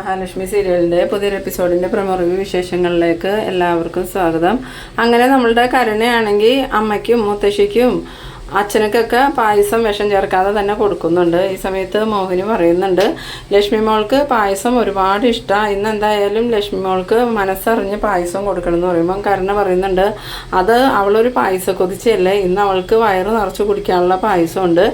മഹാലക്ഷ്മി സീരിയലിന്റെ പുതിയൊരു എപ്പിസോഡിന്റെ promo review വിശേഷങ്ങളിലേക്ക് എല്ലാവർക്കും സ്വാഗതം. അങ്ങനെ നമ്മളുടെ കരുണയാണെങ്കിൽ അമ്മയ്ക്കും മുത്തശ്ശിക്കും അച്ഛനക്കൊക്കെ പായസം വിഷം ചേർക്കാതെ തന്നെ കൊടുക്കുന്നുണ്ട്. ഈ സമയത്ത് മോഹിനി പറയുന്നുണ്ട് ലക്ഷ്മി മോൾക്ക് പായസം ഒരുപാട് ഇഷ്ടമാണ് ഇന്ന് എന്തായാലും ലക്ഷ്മി മോൾക്ക് മനസ്സറിഞ്ഞ് പായസം കൊടുക്കണം എന്ന് പറയുമ്പം കരുണ പറയുന്നുണ്ട്. അത് അവളൊരു പായസ കൊതിച്ചല്ലേ ഇന്ന് അവൾക്ക് വയറ് നിറച്ച് കുടിക്കാനുള്ള പായസമുണ്ട്.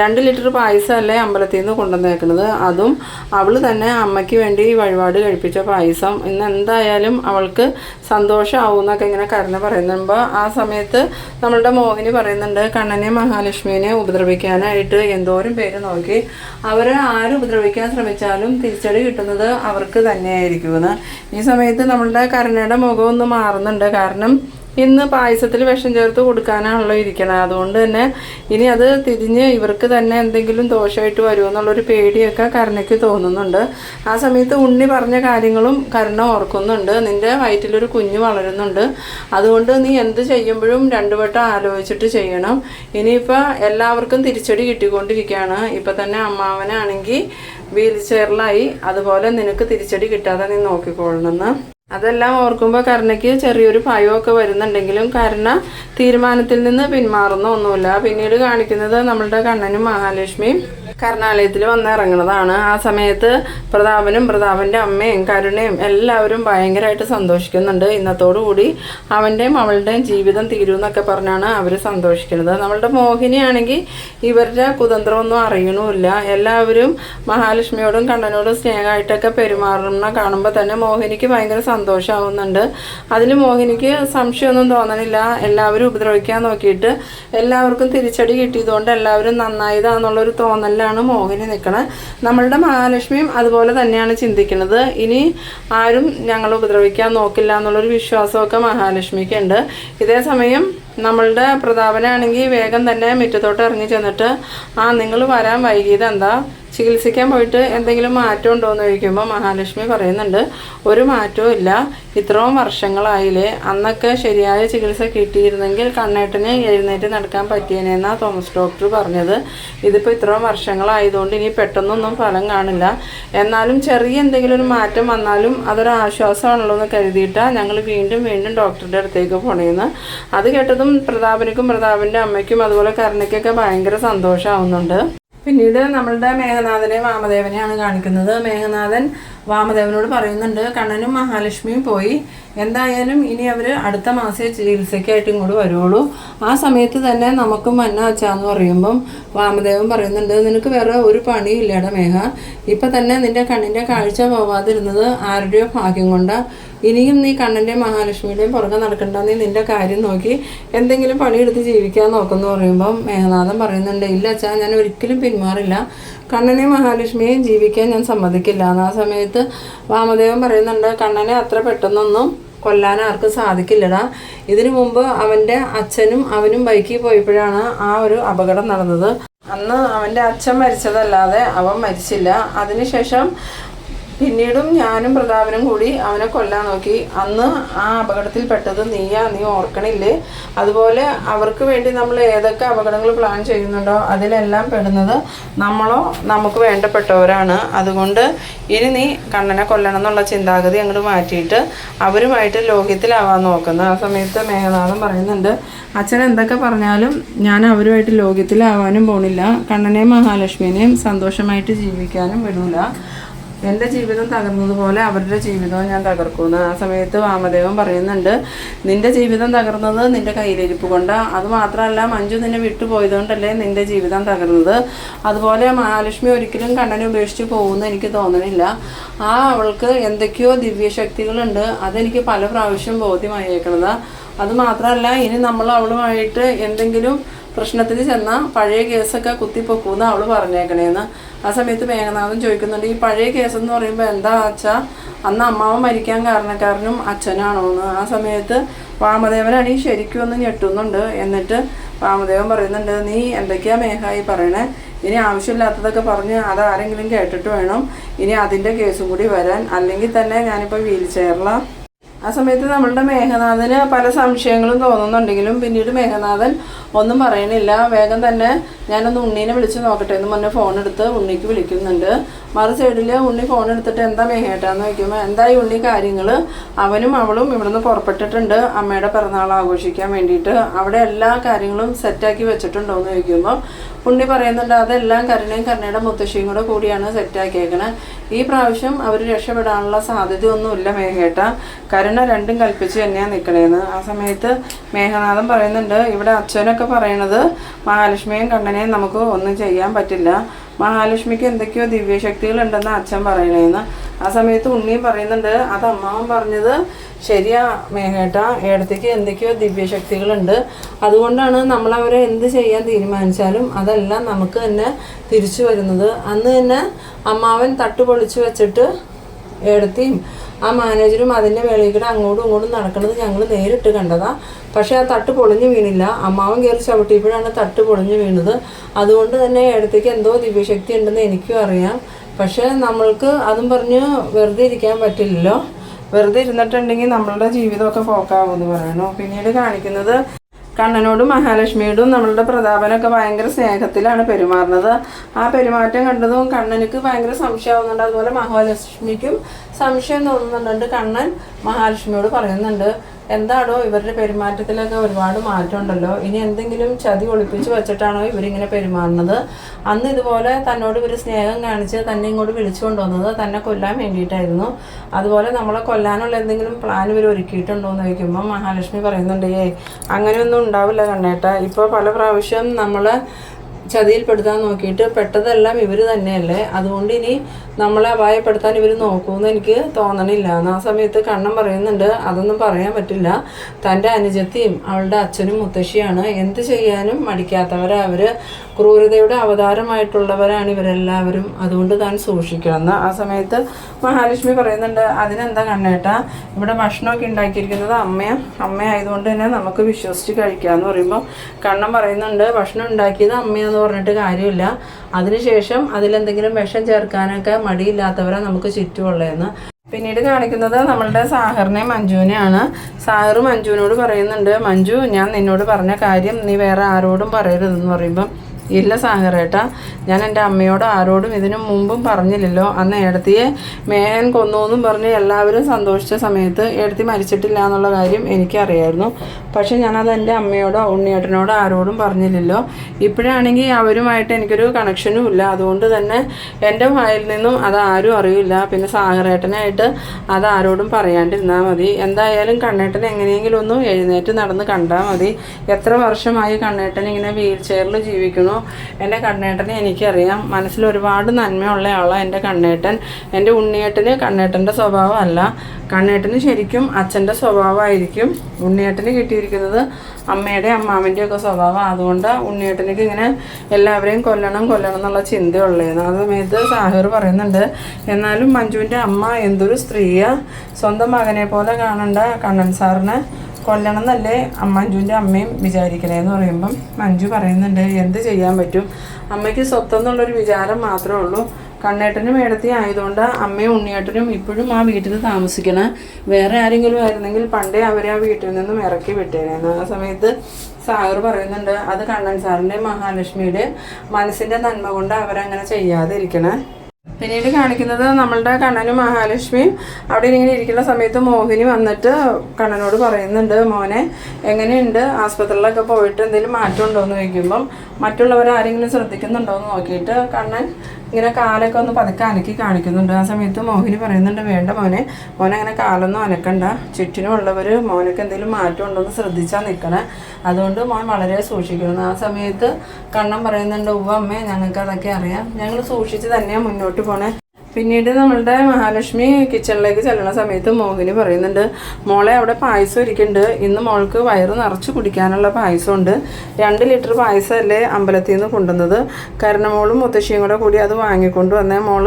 രണ്ട് ലിറ്റർ പായസമല്ലേ അമ്പലത്തിൽ നിന്ന് കൊണ്ടുവന്നേക്കുന്നത്? അതും അവൾ തന്നെ അമ്മയ്ക്ക് വേണ്ടി വഴിപാട് കഴിപ്പിച്ച പായസം. ഇന്ന് എന്തായാലും അവൾക്ക് സന്തോഷമാവും എന്നൊക്കെ ഇങ്ങനെ കരുണ പറയുന്നുമ്പോൾ ആ സമയത്ത് നമ്മളുടെ മോഹിനി പറയുന്നുണ്ട് കണ്ണനെ മഹാലക്ഷ്മിനെ ഉപദ്രവിക്കാനായിട്ട് എന്തോരം പേര് നോക്കി. അവർ ആര് ഉപദ്രവിക്കാൻ ശ്രമിച്ചാലും തിരിച്ചടി കിട്ടുന്നത് അവർക്ക് തന്നെയായിരിക്കുമെന്ന്. ഈ സമയത്ത് നമ്മളുടെ കരുണയുടെ മുഖം ഒന്ന് മാറുന്നുണ്ട്. കാരണം ഇന്ന് പായസത്തിൽ വിഷം ചേർത്ത് കൊടുക്കാനാണല്ലോ ഇരിക്കണത് അതുകൊണ്ട് തന്നെ ഇനി അത് തിരിഞ്ഞ് ഇവർക്ക് തന്നെ എന്തെങ്കിലും ദോഷമായിട്ട് വരുമോ എന്നുള്ളൊരു പേടിയൊക്കെ കരുണയ്ക്ക് തോന്നുന്നുണ്ട്. ആ സമയത്ത് ഉണ്ണി പറഞ്ഞ കാര്യങ്ങളും കരുണ ഓർക്കുന്നുണ്ട്. നിന്റെ വയറ്റിലൊരു കുഞ്ഞ് വളരുന്നുണ്ട്. അതുകൊണ്ട് നീ എന്ത് ചെയ്യുമ്പോഴും രണ്ടു വട്ടം ആലോചിച്ചിട്ട് ചെയ്യണം. ഇനിയിപ്പോൾ എല്ലാവർക്കും തിരിച്ചടി കിട്ടിക്കൊണ്ടിരിക്കുകയാണ്. ഇപ്പം തന്നെ അമ്മാവനാണെങ്കിൽ വീൽ ചെയറിലായി. അതുപോലെ നിനക്ക് തിരിച്ചടി കിട്ടാതെ നീ നോക്കിക്കൊള്ളണമെന്ന്. അതെല്ലാം ഓർക്കുമ്പോൾ കരുണയ്ക്ക് ചെറിയൊരു ഭയമൊക്കെ വരുന്നുണ്ടെങ്കിലും കരുണ തീരുമാനത്തിൽ നിന്ന് പിന്മാറുന്ന ഒന്നുമില്ല. പിന്നീട് കാണിക്കുന്നത് നമ്മളുടെ കണ്ണനും മഹാലക്ഷ്മിയും. കർണാലയത്തിൽ വന്നിറങ്ങുന്നതാണ് ആ സമയത്ത് പ്രതാപനും പ്രതാപന്റെ അമ്മയും കരുണയും എല്ലാവരും ഭയങ്കരമായിട്ട് സന്തോഷിക്കുന്നുണ്ട്. ഇന്നത്തോടുകൂടി അവന്റെയും അവളുടെയും ജീവിതം തീരും എന്നൊക്കെ പറഞ്ഞാണ് അവർ സന്തോഷിക്കുന്നത്. നമ്മളുടെ മോഹിനിയാണെങ്കിൽ ഇവരുടെ കുതന്ത്രമൊന്നും അറിയണമില്ല. എല്ലാവരും മഹാലക്ഷ്മിയോടും കണ്ണനോടും സ്നേഹമായിട്ടൊക്കെ പെരുമാറുന്ന കാണുമ്പോൾ തന്നെ മോഹിനിക്ക് ഭയങ്കര സന്തോഷമാവുന്നുണ്ട്. അതിൽ മോഹിനിക്ക് സംശയമൊന്നും തോന്നണില്ല. എല്ലാവരും ഉപദ്രവിക്കാൻ നോക്കിയിട്ട് എല്ലാവർക്കും തിരിച്ചടി കിട്ടിയതുകൊണ്ട് എല്ലാവരും നന്നായതാന്നുള്ളൊരു തോന്നലിലാണ് മോഹിനി നിൽക്കണത് നമ്മളുടെ മഹാലക്ഷ്മിയും അതുപോലെ തന്നെയാണ് ചിന്തിക്കുന്നത്. ഇനി ആരും ഞങ്ങൾ ഉപദ്രവിക്കാൻ നോക്കില്ല എന്നുള്ളൊരു വിശ്വാസമൊക്കെ മഹാലക്ഷ്മിക്ക് ഉണ്ട് ഇതേ സമയം നമ്മളുടെ പ്രതാപനാണെങ്കിൽ വേഗം തന്നെ മുറ്റത്തോട്ട് ഇറങ്ങി ചെന്നിട്ട് ആ നിങ്ങൾ വരാൻ വൈകിയത് എന്താ? ചികിത്സിക്കാൻ പോയിട്ട് എന്തെങ്കിലും മാറ്റം ഉണ്ടോ എന്ന് ചോദിക്കുമ്പോൾ മഹാലക്ഷ്മി പറയുന്നുണ്ട് ഒരു മാറ്റവും ഇല്ല. ഇത്രയും വർഷങ്ങളായില്ലേ. അന്നൊക്കെ ശരിയായ ചികിത്സ കിട്ടിയിരുന്നെങ്കിൽ കണ്ണേട്ടന് എഴുന്നേറ്റ് നടക്കാൻ പറ്റിയേനെന്നാണ് തോമസ് ഡോക്ടർ പറഞ്ഞത്. ഇതിപ്പോൾ ഇത്രയും വർഷങ്ങളായതുകൊണ്ട് ഇനി പെട്ടെന്നൊന്നും ഫലം കാണില്ല. എന്നാലും ചെറിയ എന്തെങ്കിലും ഒരു മാറ്റം വന്നാലും അതൊരു ആശ്വാസമാണല്ലോ എന്ന് കരുതിയിട്ടാണ് ഞങ്ങൾ വീണ്ടും വീണ്ടും ഡോക്ടറുടെ അടുത്തേക്ക് പോണേന്ന്. അത് കേട്ടതും പ്രതാപനിക്കും പ്രതാപന്റെ അമ്മയ്ക്കും അതുപോലെ കരുണയ്ക്കൊക്കെ ഭയങ്കര സന്തോഷമാവുന്നുണ്ട് പിന്നീട് നമ്മളുടെ മേഘനാഥനെ വാമദേവനെയാണ് കാണിക്കുന്നത്. മേഘനാഥൻ വാമദേവനോട് പറയുന്നുണ്ട് കണ്ണനും മഹാലക്ഷ്മിയും പോയി. എന്തായാലും ഇനി അവർ അടുത്ത മാസേ ചികിത്സയ്ക്കായിട്ട് ഇങ്ങോട്ട് വരുള്ളൂ ആ സമയത്ത് തന്നെ നമുക്കും മന്ന അച്ഛാന്ന് പറയുമ്പം വാമദേവൻ പറയുന്നുണ്ട് നിനക്ക് വേറെ ഒരു പണിയില്ലട മേഘ. ഇപ്പം തന്നെ നിന്റെ കണ്ണിന്റെ കാഴ്ച പോവാതിരുന്നത് ആരുടെയോ ഭാഗ്യം കൊണ്ടാണ് ഇനിയും നീ കണ്ണന്റെയും മഹാലക്ഷ്മിയുടെയും പുറകെ നടക്കണ്ട. നീ നിന്റെ കാര്യം നോക്കി എന്തെങ്കിലും പണിയെടുത്ത് ജീവിക്കാൻ നോക്കുമെന്ന് പറയുമ്പം മേഘനാഥൻ പറയുന്നുണ്ട് ഇല്ല അച്ഛാ ഞാൻ ഒരിക്കലും പിന്മാറില്ല. കണ്ണനെയും മഹാലക്ഷ്മിയെയും ജീവിക്കാൻ ഞാൻ സമ്മതിക്കില്ല. എന്ന് ആ സമയത്ത് വാമദേവൻ പറയുന്നുണ്ട് കണ്ണനെ അത്ര പെട്ടെന്നൊന്നും കൊല്ലാൻ ആർക്കും സാധിക്കില്ലടാ. ഇതിനു മുമ്പ് അവന്റെ അച്ഛനും അവനും ബൈക്കിൽ പോയപ്പോഴാണ് ആ ഒരു അപകടം നടന്നത്. അന്ന് അവന്റെ അച്ഛൻ മരിച്ചതല്ലാതെ അവൻ മരിച്ചില്ല. അതിനുശേഷം പിന്നീടും ഞാനും പ്രതാപനും കൂടി അവനെ കൊല്ലാൻ നോക്കി. അന്ന് ആ അപകടത്തിൽ പെട്ടത് നീയാ നീ ഓർക്കണില്ലേ? അതുപോലെ അവർക്ക് വേണ്ടി നമ്മൾ ഏതൊക്കെ അപകടങ്ങൾ പ്ലാൻ ചെയ്യുന്നുണ്ടോ അതിലെല്ലാം പെടുന്നത് നമ്മളോ നമുക്ക് വേണ്ടപ്പെട്ടവരാണ്. അതുകൊണ്ട് ഇനി നീ കണ്ണനെ കൊല്ലണം എന്നുള്ള ചിന്താഗതി അങ്ങോട്ട് മാറ്റിയിട്ട് അവരുമായിട്ട് ലോകത്തിലാവാൻ നോക്കുന്നത് ആ സമയത്ത് മേഘനാഥൻ പറയുന്നുണ്ട് അച്ഛൻ എന്തൊക്കെ പറഞ്ഞാലും ഞാൻ അവരുമായിട്ട് ലോകത്തിലാവാനും പോണില്ല. കണ്ണനെയും മഹാലക്ഷ്മിനെയും സന്തോഷമായിട്ട് ജീവിക്കാനും വിടൂല. എന്റെ ജീവിതം തകർന്നതുപോലെ അവരുടെ ജീവിതവും ഞാൻ തകർക്കുമെന്ന് ആ സമയത്ത് വാമദേവൻ പറയുന്നുണ്ട് നിന്റെ ജീവിതം തകർന്നത് നിന്റെ കയ്യിലിരിപ്പ് കൊണ്ട്. അത് മാത്രമല്ല മഞ്ജു നിന്നെ വിട്ടുപോയതുകൊണ്ടല്ലേ നിന്റെ ജീവിതം തകർന്നത്. അതുപോലെ മഹാലക്ഷ്മി ഒരിക്കലും കണ്ണനെ ഉപേക്ഷിച്ച് പോകുമെന്ന് എനിക്ക് തോന്നണില്ല. ആ അവൾക്ക് എന്തൊക്കെയോ ദിവ്യശക്തികളുണ്ട്. അതെനിക്ക് പല പ്രാവശ്യം ബോധ്യമായേക്കണത്. അത് മാത്രമല്ല ഇനി നമ്മൾ അവളുമായിട്ട് എന്തെങ്കിലും പ്രശ്നത്തിന് ചെന്നാൽ പഴയ കേസൊക്കെ കുത്തിപ്പൊക്കൂന്ന് അവൾ പറഞ്ഞേക്കണേന്ന്. ആ സമയത്ത് മേഘനാഥൻ ചോദിക്കുന്നുണ്ട് ഈ പഴയ കേസ് എന്ന് പറയുമ്പോൾ എന്താ അച്ഛാ? അന്ന് അമ്മാവൻ മരിക്കാൻ കാരണക്കാരനും അച്ഛനാണോ എന്ന് ആ സമയത്ത് വാമദേവനാണ് ഈ ശരിക്കും ഒന്ന് ഞെട്ടുന്നുണ്ട്. എന്നിട്ട് വാമദേവൻ പറയുന്നുണ്ട് നീ എന്തൊക്കെയാ മേഘായി പറയണേ? ഇനി ആവശ്യമില്ലാത്തതൊക്കെ പറഞ്ഞ് അത് ആരെങ്കിലും കേട്ടിട്ട് വേണം ഇനി അതിന്റെ കേസും കൂടി വരാൻ. അല്ലെങ്കിൽ തന്നെ ഞാനിപ്പോൾ വീൽ ചെയറിലാണ് ആ സമയത്ത് നമ്മളുടെ മേഘനാഥന് പല സംശയങ്ങളും തോന്നുന്നുണ്ടെങ്കിലും പിന്നീട് മേഘനാഥൻ ഒന്നും പറയണില്ല വേഗം തന്നെ ഞാനൊന്ന് ഉണ്ണീനെ വിളിച്ച് നോക്കട്ടെ എന്ന് പറഞ്ഞ് ഫോൺ എടുത്ത് ഉണ്ണിക്ക് വിളിക്കുന്നുണ്ട്. മറു സൈഡിൽ ഉണ്ണി ഫോൺ എടുത്തിട്ട് എന്താ മേഹേട്ടാന്ന് ചോദിക്കുമ്പോൾ ഈ ഉണ്ണി കാര്യങ്ങൾ അവനും അവളും ഇവിടുന്ന് പുറപ്പെട്ടിട്ടുണ്ട്. അമ്മയുടെ പിറന്നാൾ ആഘോഷിക്കാൻ വേണ്ടിയിട്ട്. അവിടെ എല്ലാ കാര്യങ്ങളും സെറ്റാക്കി വെച്ചിട്ടുണ്ടോ എന്ന് ചോദിക്കുമ്പോൾ ഉണ്ണി പറയുന്നുണ്ട് അതെല്ലാം കരുണയും കരുണയുടെ മുത്തശ്ശിയും കൂടെ കൂടിയാണ് സെറ്റാക്കിയേക്കണേ ഈ പ്രാവശ്യം അവർ രക്ഷപ്പെടാനുള്ള സാധ്യതയൊന്നുമില്ല മേഘേട്ട. കരുണ രണ്ടും കൽപ്പിച്ച് തന്നെയാണ് നിൽക്കണേന്ന് ആ സമയത്ത് മേഘനാഥൻ പറയുന്നുണ്ട് ഇവിടെ അച്ഛനൊക്കെ പറയണത് മഹാലക്ഷ്മിയും കണ്ണനെയും നമുക്ക് ഒന്നും ചെയ്യാൻ പറ്റില്ല. മഹാലക്ഷ്മിക്ക് എന്തൊക്കെയോ ദിവ്യശക്തികൾ ഉണ്ടെന്ന് അച്ഛൻ പറയണേന്ന്. ആ സമയത്ത് ഉണ്ണിയും പറയുന്നുണ്ട് അത് അമ്മാവൻ പറഞ്ഞത് ശരിയാ മേഘേട്ട ഏടത്തേക്ക് എന്തൊക്കെയോ ദിവ്യശക്തികളുണ്ട്. അതുകൊണ്ടാണ് നമ്മൾ അവരെ എന്ത് ചെയ്യാൻ തീരുമാനിച്ചാലും അതെല്ലാം നമുക്ക് തന്നെ തിരിച്ചു വരുന്നത്. അന്ന് തന്നെ അമ്മാവൻ തട്ടുപൊളിച്ചു വെച്ചിട്ട് ഏടത്തിയും ആ മാനേജരും അതിന്റെ വേളയിൽ കൂടെ അങ്ങോട്ടും ഇങ്ങോട്ടും നടക്കുന്നത് ഞങ്ങൾ നേരിട്ട് കണ്ടതാ. പക്ഷേ ആ തട്ട് പൊളിഞ്ഞു വീണില്ല. അമ്മാവൻ കയറി ചവിട്ടിയപ്പോഴാണ് തട്ട് പൊളിഞ്ഞു വീണത്. അതുകൊണ്ട് തന്നെ ഇടത്തേക്ക് എന്തോ ദിവ്യശക്തി ഉണ്ടെന്ന് എനിക്കും അറിയാം. പക്ഷേ നമ്മൾക്ക് അതും പറഞ്ഞ് വെറുതെ ഇരിക്കാൻ പറ്റില്ലല്ലോ. വെറുതെ ഇരുന്നിട്ടുണ്ടെങ്കിൽ നമ്മളുടെ ജീവിതമൊക്കെ പോക്കാവുമെന്ന് പറയണു. പിന്നീട് കാണിക്കുന്നത് കണ്ണനോടും മഹാലക്ഷ്മിയോടും നമ്മളുടെ പ്രതാപനൊക്കെ ഭയങ്കര സ്നേഹത്തിലാണ് പെരുമാറുന്നത്. ആ പെരുമാറ്റം കണ്ടതും കണ്ണനക്ക് ഭയങ്കര സംശയമാവുന്നുണ്ട്. അതുപോലെ മഹാലക്ഷ്മിക്കും സംശയം തോന്നുന്നുണ്ട് കണ്ണൻ മഹാലക്ഷ്മിയോട് പറയുന്നുണ്ട് എന്താണോ ഇവരുടെ പെരുമാറ്റത്തിലൊക്കെ ഒരുപാട് മാറ്റമുണ്ടല്ലോ. ഇനി എന്തെങ്കിലും ചതി ഒളിപ്പിച്ച് വെച്ചിട്ടാണോ ഇവരിങ്ങനെ പെരുമാറുന്നത്? അന്ന് ഇതുപോലെ തന്നോട് ഇവർ സ്നേഹം കാണിച്ച് തന്നെ ഇങ്ങോട്ട് വിളിച്ചു കൊണ്ടുവന്നത് തന്നെ കൊല്ലാൻ വേണ്ടിയിട്ടായിരുന്നു. അതുപോലെ നമ്മളെ കൊല്ലാനുള്ള എന്തെങ്കിലും പ്ലാൻ ഇവർ ഒരുക്കിയിട്ടുണ്ടോ എന്ന് ചോദിക്കുമ്പോൾ മഹാലക്ഷ്മി പറയുന്നുണ്ട് ഏ അങ്ങനെയൊന്നും ഉണ്ടാവില്ല കണ്ണേട്ട. ഇപ്പോൾ പല പ്രാവശ്യം നമ്മൾ ചതിയിൽപ്പെടുത്താൻ നോക്കിയിട്ട് പെട്ടതെല്ലാം ഇവർ തന്നെയല്ലേ? അതുകൊണ്ട് ഇനി നമ്മളെ അപായപ്പെടുത്താൻ ഇവർ നോക്കുമെന്ന് എനിക്ക് തോന്നണില്ല. എന്ന് ആ സമയത്ത് കണ്ണൻ പറയുന്നുണ്ട്. അതൊന്നും പറയാൻ പറ്റില്ല. തന്റെ അനുജത്തിയും അവളുടെ അച്ഛനും മുത്തശ്ശിയാണ്. എന്ത് ചെയ്യാനും മടിക്കാത്തവരാ അവർ ക്രൂരതയുടെ അവതാരമായിട്ടുള്ളവരാണ് ഇവരെല്ലാവരും. അതുകൊണ്ട് താൻ സൂക്ഷിക്കണമെന്ന് ആ സമയത്ത് മഹാലക്ഷ്മി പറയുന്നുണ്ട് അതിനെന്താ കണ്ണേട്ട? ഇവിടെ ഭക്ഷണമൊക്കെ ഉണ്ടാക്കിയിരിക്കുന്നത് അമ്മയും. അമ്മയായതുകൊണ്ട് തന്നെ നമുക്ക് വിശ്വസിച്ച് കഴിക്കാമെന്ന് പറയുമ്പോൾ കണ്ണൻ പറയുന്നുണ്ട് ഭക്ഷണം ഉണ്ടാക്കിയത് അമ്മയെന്ന് പറഞ്ഞിട്ട് കാര്യമില്ല. അതിനുശേഷം അതിലെന്തെങ്കിലും വിഷം ചേർക്കാനൊക്കെ മടിയില്ലാത്തവരെ നമുക്ക് ചുറ്റുമുള്ളതെന്ന്. പിന്നീട് കാണിക്കുന്നത് നമ്മളുടെ സാഹറിനെ മഞ്ജുവിനെയാണ്. സാഹർ മഞ്ജുവിനോട് പറയുന്നുണ്ട് മഞ്ജു ഞാൻ നിന്നോട് പറഞ്ഞ കാര്യം നീ വേറെ ആരോടും പറയരുതെന്ന് പറയുമ്പം ഇല്ല സാഹറേട്ടാ ഞാൻ എന്റെ അമ്മയോടോ ആരോടും ഇതിനു മുമ്പും പറഞ്ഞില്ലല്ലോ. അന്ന് ഏടത്തിയെ മേഹൻ കൊന്നു എന്നും പറഞ്ഞ് എല്ലാവരും സന്തോഷിച്ച സമയത്ത് ഏടത്തി മരിച്ചിട്ടില്ല എന്നുള്ള കാര്യം എനിക്കറിയായിരുന്നു. പക്ഷെ ഞാനത് എന്റെ അമ്മയോടോ ഉണ്ണിയേട്ടനോടോ ആരോടും പറഞ്ഞില്ലല്ലോ. ഇപ്പോഴാണെങ്കിൽ അവരുമായിട്ട് എനിക്കൊരു കണക്ഷനും ഇല്ല. അതുകൊണ്ട് തന്നെ എന്റെ വായിൽ നിന്നും അത് ആരും അറിയില്ല. പിന്നെ സാഗറേട്ടനായിട്ട് അത് ആരോടും പറയാണ്ടിരുന്നാൽ മതി. എന്തായാലും കണ്ണേട്ടൻ എങ്ങനെയെങ്കിലും ഒന്ന് എഴുന്നേറ്റ് നടന്ന് കണ്ടാൽ മതി. എത്ര വർഷമായി കണ്ണേട്ടൻ ഇങ്ങനെ വീൽ ചെയറിൽ ജീവിക്കുന്നു. എന്റെ കണ്ണേട്ടനെ എനിക്കറിയാം. മനസ്സിൽ ഒരുപാട് നന്മയുള്ള ആളാണ് എന്റെ കണ്ണേട്ടൻ. എന്റെ ഉണ്ണിയേട്ടന് കണ്ണേട്ടന്റെ സ്വഭാവം അല്ല കണ്ണേട്ടന് ശരിക്കും അച്ഛന്റെ സ്വഭാവമായിരിക്കും. ഉണ്ണിയേട്ടന് കിട്ടിയിരിക്കുന്നത് അമ്മയുടെ അമ്മാവിന്റെ ഒക്കെ സ്വഭാവം. അതുകൊണ്ട് ഉണ്ണിയേട്ടനിക്ക് ഇങ്ങനെ എല്ലാവരെയും കൊല്ലണം കൊല്ലണം എന്നുള്ള ചിന്തയുള്ളതെന്ന്. ആ സമയത്ത് സാഹിർ പറയുന്നുണ്ട് എന്നാലും മഞ്ജുവിന്റെ അമ്മ എന്തൊരു സ്ത്രീയാണ് സ്വന്തം മകനെ പോലെ കാണണ്ട കണ്ണൻ സാറിനെ. കൊല്ലണം എന്നല്ലേ മഞ്ജുവിന്റെ അമ്മയും വിചാരിക്കണേന്ന് പറയുമ്പം മഞ്ജു പറയുന്നുണ്ട് എന്ത് ചെയ്യാൻ പറ്റും? അമ്മയ്ക്ക് സ്വത്തെന്നുള്ളൊരു വിചാരം മാത്രമേ ഉള്ളൂ. കണ്ണേട്ടനും മേടത്തി ആയതുകൊണ്ട് അമ്മയും ഉണ്ണിയേട്ടനും ഇപ്പോഴും ആ വീട്ടിൽ താമസിക്കണം. വേറെ ആരെങ്കിലും ആയിരുന്നെങ്കിൽ പണ്ടേ അവരെ ആ വീട്ടിൽ നിന്നും ഇറക്കി വിട്ടേനായിരുന്നു ആ സമയത്ത് സാഗർ പറയുന്നുണ്ട് അത് കണ്ണൻ സാറിന്റെ മഹാലക്ഷ്മിയുടെ മനസ്സിന്റെ നന്മ കൊണ്ട് അവരങ്ങനെ ചെയ്യാതിരിക്കണേ. പിന്നീട് കാണിക്കുന്നത് നമ്മളുടെ കണ്ണനും മഹാലക്ഷ്മിയും. അവിടെ ഇങ്ങനെ ഇരിക്കുന്ന സമയത്ത് മോഹിനി വന്നിട്ട് കണ്ണനോട് പറയുന്നുണ്ട് മോനെ എങ്ങനെയുണ്ട്? ആസ്പത്രിയിലൊക്കെ പോയിട്ട് എന്തെങ്കിലും മാറ്റം ഉണ്ടോ എന്ന് ചോദിക്കുമ്പം മറ്റുള്ളവർ ആരെങ്കിലും ശ്രദ്ധിക്കുന്നുണ്ടോ എന്ന് നോക്കിയിട്ട് കണ്ണൻ ഇങ്ങനെ കാലൊക്കെ ഒന്ന് പതുക്കെ അനക്കി കാണിക്കുന്നുണ്ട്. ആ സമയത്ത് മോഹിനി പറയുന്നുണ്ട് വേണ്ട മോനെ മോനെ അങ്ങനെ കാലൊന്നും അനക്കണ്ട. ചുറ്റിനുമുള്ളവർ മോനൊക്കെ എന്തെങ്കിലും മാറ്റം ഉണ്ടോ എന്ന് ശ്രദ്ധിച്ചാൽ നിൽക്കണേ അതുകൊണ്ട് മോൻ വളരെ സൂക്ഷിക്കുന്നു. ആ സമയത്ത് കണ്ണം പറയുന്നുണ്ട് ഉവ്വ അമ്മേ ഞങ്ങൾക്ക് അതൊക്കെ അറിയാം. ഞങ്ങൾ സൂക്ഷിച്ച് തന്നെയാണ് മുന്നോട്ട് പോണേ. പിന്നീട് നമ്മളുടെ മഹാലക്ഷ്മി കിച്ചണിലേക്ക് ചെല്ലുന്ന സമയത്ത് മോഹിനി പറയുന്നുണ്ട് മോളെ അവിടെ പായസം ഇരിക്കുന്നുണ്ട്. ഇന്ന് മോൾക്ക് വയറ് നിറച്ച് കുടിക്കാനുള്ള പായസം ഉണ്ട് രണ്ട് ലിറ്റർ പായസമല്ലേ അമ്പലത്തിൽ നിന്ന് കൊണ്ടുവന്നത്? കരണമോളും മുത്തശ്ശിയും കൂടെ കൂടി അത് വാങ്ങിക്കൊണ്ട് വന്നേ. മോൾ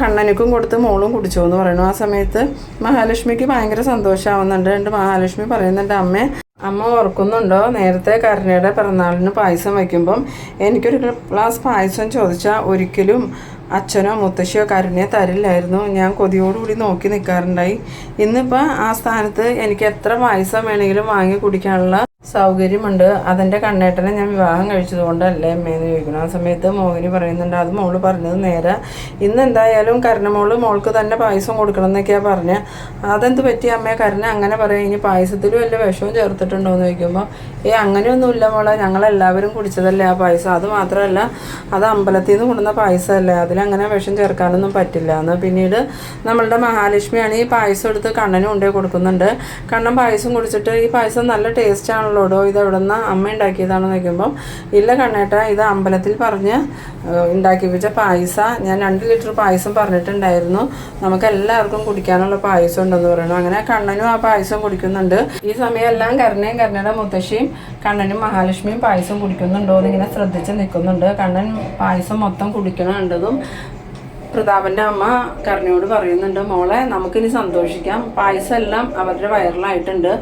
കണ്ണനുക്കും കൊടുത്ത് മോളും കുടിച്ചോ എന്ന് പറയുന്നു. ആ സമയത്ത് മഹാലക്ഷ്മിക്ക് ഭയങ്കര സന്തോഷമാവുന്നുണ്ട്. എന്റെ മഹാലക്ഷ്മി പറയുന്നുണ്ട് അമ്മേ അമ്മ ഓർക്കുന്നുണ്ടോ? നേരത്തെ കരുണയുടെ പിറന്നാളിന് പായസം വയ്ക്കുമ്പം എനിക്കൊരു ഗ്ലാസ് പായസം ചോദിച്ചാൽ ഒരിക്കലും അച്ഛനോ മുത്തശ്ശിയോ കരുണയോ തരില്ലായിരുന്നു. ഞാൻ കൊതിയോടുകൂടി നോക്കി നിൽക്കാറുണ്ടായി ഇന്നിപ്പോൾ ആ സ്ഥാനത്ത് എനിക്ക് എത്ര പായസം വേണമെങ്കിലും വാങ്ങി കുടിക്കാനുള്ള സൗകര്യമുണ്ട്. അതിന്റെ കണ്ണേട്ടനെ ഞാൻ വിവാഹം കഴിച്ചതുകൊണ്ടല്ലേ അമ്മയെന്ന് ചോദിക്കണം ആ സമയത്ത് മോഹിനി പറയുന്നുണ്ട് അത് മോൾ പറഞ്ഞത് നേരെ. ഇന്ന് എന്തായാലും കരണമോൾ മോൾക്ക് തന്നെ പായസം കൊടുക്കണം എന്നൊക്കെയാണ് പറഞ്ഞ്. അതെന്ത് പറ്റി അമ്മയെ കരണ അങ്ങനെ പറയാം. ഇനി പായസത്തിൽ വല്ല വിഷവും ചേർത്തിട്ടുണ്ടോ എന്ന് ചോദിക്കുമ്പോൾ ഏ അങ്ങനെയൊന്നുമില്ല മോളെ. ഞങ്ങളെല്ലാവരും കുടിച്ചതല്ലേ ആ പായസം. അത് മാത്രമല്ല അത് അമ്പലത്തിൽ നിന്ന് കൊണ്ടുവന്ന പായസമല്ലേ. അതിലങ്ങനെ വിഷം ചേർക്കാനൊന്നും പറ്റില്ല. എന്ന് പിന്നീട് നമ്മളുടെ മഹാലക്ഷ്മിയാണ് ഈ പായസം എടുത്ത് കണ്ണനും കൊണ്ടേ കൊടുക്കുന്നുണ്ട്. കണ്ണൻ പായസം കുടിച്ചിട്ട് ഈ പായസം നല്ല ടേസ്റ്റ് ആണല്ലോടോ ഇത് എവിടെ നിന്ന് അമ്മ ഉണ്ടാക്കിയതാണെന്ന് നോക്കുമ്പം ഇല്ല കണ്ണേട്ട ഇത് അമ്പലത്തിൽ പറഞ്ഞ് ഉണ്ടാക്കി വെച്ച പായസ. ഞാൻ രണ്ട് ലിറ്റർ പായസം പറഞ്ഞിട്ടുണ്ടായിരുന്നു. നമുക്ക് എല്ലാവർക്കും കുടിക്കാനുള്ള പായസം ഉണ്ടെന്ന് പറയുന്നു. അങ്ങനെ കണ്ണനും ആ പായസം കുടിക്കുന്നുണ്ട്. ഈ സമയമെല്ലാം കരുണയും കരുണയുടെ മുത്തശ്ശിയും കണ്ണനും മഹാലക്ഷ്മിയും പായസം കുടിക്കുന്നുണ്ടോ എന്ന് ഇങ്ങനെ ശ്രദ്ധിച്ച് നിൽക്കുന്നുണ്ട്. കണ്ണൻ പായസം മൊത്തം കുടിക്കണുണ്ടതും പ്രതാപന്റെ അമ്മ കർണയോട് പറയുന്നുണ്ട് മോളെ നമുക്കിനി സന്തോഷിക്കാം. പായസം എല്ലാം അവരുടെ വയറിലായിട്ടുണ്ട്.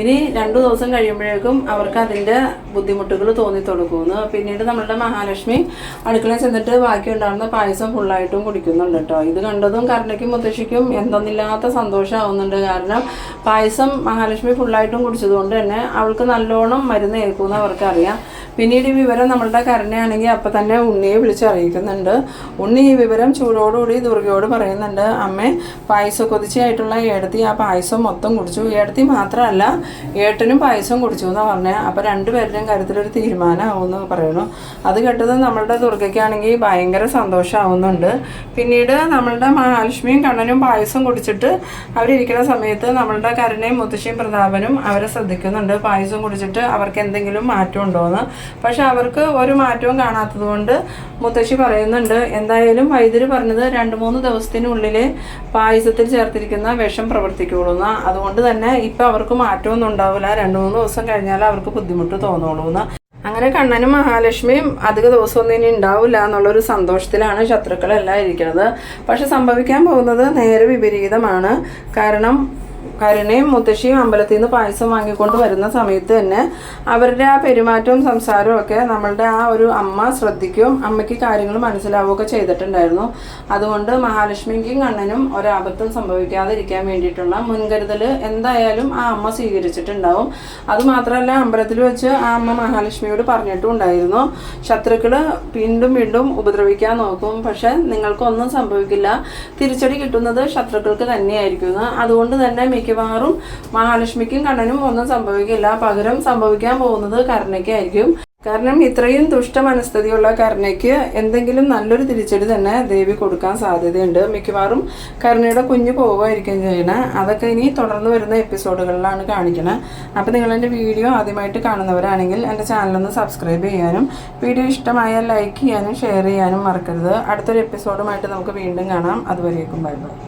ഇനി രണ്ടു ദിവസം കഴിയുമ്പോഴേക്കും അവർക്ക് അതിന്റെ ബുദ്ധിമുട്ടുകൾ തോന്നി തുടങ്ങുമെന്ന് പിന്നീട് നമ്മളുടെ മഹാലക്ഷ്മി അടുക്കളയിൽ ചെന്നിട്ട് ബാക്കി ഉണ്ടാകുന്ന പായസം ഫുള്ളായിട്ടും കുടിക്കുന്നുണ്ട് കേട്ടോ. ഇത് കണ്ടതും കരുണയ്ക്കും മുത്തശ്ശിക്കും എന്തെന്നില്ലാത്ത സന്തോഷമാവുന്നുണ്ട്. കാരണം പായസം മഹാലക്ഷ്മി ഫുള്ളായിട്ടും കുടിച്ചതുകൊണ്ട് തന്നെ അവൾക്ക് നല്ലോണം മരുന്ന് ഏൽക്കുമെന്ന് അവർക്കറിയാം. പിന്നീട് ഈ വിവരം നമ്മളുടെ കരുണയാണെങ്കിൽ അപ്പം തന്നെ ഉണ്ണിയെ വിളിച്ചറിയിക്കുന്നുണ്ട്. ഉണ്ണി ഈ വിവരം ചൂടോടുകൂടി ദുർഗയോട് പറയുന്നുണ്ട് അമ്മ പായസം കൊതിച്ചയായിട്ടുള്ള ഏടത്തി ആ പായസം മൊത്തം കുടിച്ചു. ഏടത്തി മാത്രമല്ല ഏട്ടനും പായസം കുടിച്ചു എന്നാണ് പറഞ്ഞത് അപ്പം രണ്ടുപേരുടെയും കാര്യത്തിലൊരു തീരുമാനമാവുമെന്ന് പറയുന്നു. അത് കേട്ടത് നമ്മളുടെ ദുർഗയ്ക്കാണെങ്കിൽ ഭയങ്കര സന്തോഷമാവുന്നുണ്ട്. പിന്നീട് നമ്മളുടെ മഹാലക്ഷ്മിയും കണ്ണനും പായസം കുടിച്ചിട്ട് അവരിരിക്കുന്ന സമയത്ത് നമ്മളുടെ കരുണയും മുത്തശ്ശിയും പ്രതാപനും അവരെ ശ്രദ്ധിക്കുന്നുണ്ട്. പായസം കുടിച്ചിട്ട് അവർക്ക് എന്തെങ്കിലും മാറ്റം ഉണ്ടോയെന്ന് പക്ഷെ അവർക്ക് ഒരു മാറ്റവും കാണാത്തത് കൊണ്ട് മുത്തശ്ശി പറയുന്നുണ്ട് എന്തായാലും വൈദ്യര് പറഞ്ഞത് രണ്ട് മൂന്ന് ദിവസത്തിനുള്ളിൽ പായസത്തിൽ ചേർത്തിരിക്കുന്ന വിഷം പ്രവർത്തിക്കുള്ളൂ എന്ന് അതുകൊണ്ട് തന്നെ ഇപ്പം അവർക്ക് മാറ്റമൊന്നും ഉണ്ടാവില്ല. രണ്ട് മൂന്ന് ദിവസം കഴിഞ്ഞാൽ അവർക്ക് ബുദ്ധിമുട്ട് തോന്നുള്ളൂ എന്ന് അങ്ങനെ കണ്ണനും മഹാലക്ഷ്മിയും അധിക ദിവസമൊന്നും ഇനി ഉണ്ടാവില്ല എന്നുള്ളൊരു സന്തോഷത്തിലാണ് ശത്രുക്കളെല്ലാം ഇരിക്കുന്നത്. പക്ഷെ സംഭവിക്കാൻ പോകുന്നത് നേരെ വിപരീതമാണ്. കാരണം കരുണയും മുത്തശ്ശിയും അമ്പലത്തിൽ നിന്ന് പായസം വാങ്ങിക്കൊണ്ട് വരുന്ന സമയത്ത് തന്നെ അവരുടെ ആ പെരുമാറ്റവും സംസാരവും ഒക്കെ നമ്മളുടെ ആ ഒരു അമ്മ ശ്രദ്ധിക്കും അമ്മയ്ക്ക് കാര്യങ്ങൾ മനസ്സിലാവുകയൊക്കെ ചെയ്തിട്ടുണ്ടായിരുന്നു. അതുകൊണ്ട് മഹാലക്ഷ്മിക്കും കണ്ണനും ഒരാപത്തും സംഭവിക്കാതിരിക്കാൻ വേണ്ടിയിട്ടുള്ള മുൻകരുതൽ എന്തായാലും ആ അമ്മ സ്വീകരിച്ചിട്ടുണ്ടാവും. അതുമാത്രമല്ല അമ്പലത്തിൽ വെച്ച് ആ അമ്മ മഹാലക്ഷ്മിയോട് പറഞ്ഞിട്ടും ഉണ്ടായിരുന്നു ശത്രുക്കൾ വീണ്ടും വീണ്ടും ഉപദ്രവിക്കാൻ നോക്കും പക്ഷെ നിങ്ങൾക്കൊന്നും സംഭവിക്കില്ല. തിരിച്ചടി കിട്ടുന്നത് ശത്രുക്കൾക്ക് തന്നെയായിരിക്കുന്നു അതുകൊണ്ട് തന്നെ മിക്കവാറും മഹാലക്ഷ്മിക്കും കണ്ണനും ഒന്നും സംഭവിക്കില്ല. പകരം സംഭവിക്കാൻ പോകുന്നത് കരുണയ്ക്കായിരിക്കും കാരണം ഇത്രയും ദുഷ്ട മനസ്ഥിതിയുള്ള കരുണയ്ക്ക് എന്തെങ്കിലും നല്ലൊരു തിരിച്ചടി തന്നെ ദേവി കൊടുക്കാൻ സാധ്യതയുണ്ട്. മിക്കവാറും കരുണയുടെ കുഞ്ഞ് പോവുമായിരിക്കും ചെയ്യണേ. അതൊക്കെ ഇനി തുടർന്ന് വരുന്ന എപ്പിസോഡുകളിലാണ് കാണിക്കണത് അപ്പോൾ നിങ്ങൾ എന്റെ വീഡിയോ ആദ്യമായിട്ട് കാണുന്നവരാണെങ്കിൽ എന്റെ ചാനലൊന്ന് സബ്സ്ക്രൈബ് ചെയ്യാനും വീഡിയോ ഇഷ്ടമായാൽ ലൈക്ക് ചെയ്യാനും ഷെയർ ചെയ്യാനും മറക്കരുത്. അടുത്തൊരു എപ്പിസോഡുമായിട്ട് നമുക്ക് വീണ്ടും കാണാം. അതുവരേക്കും ബൈ ബൈ.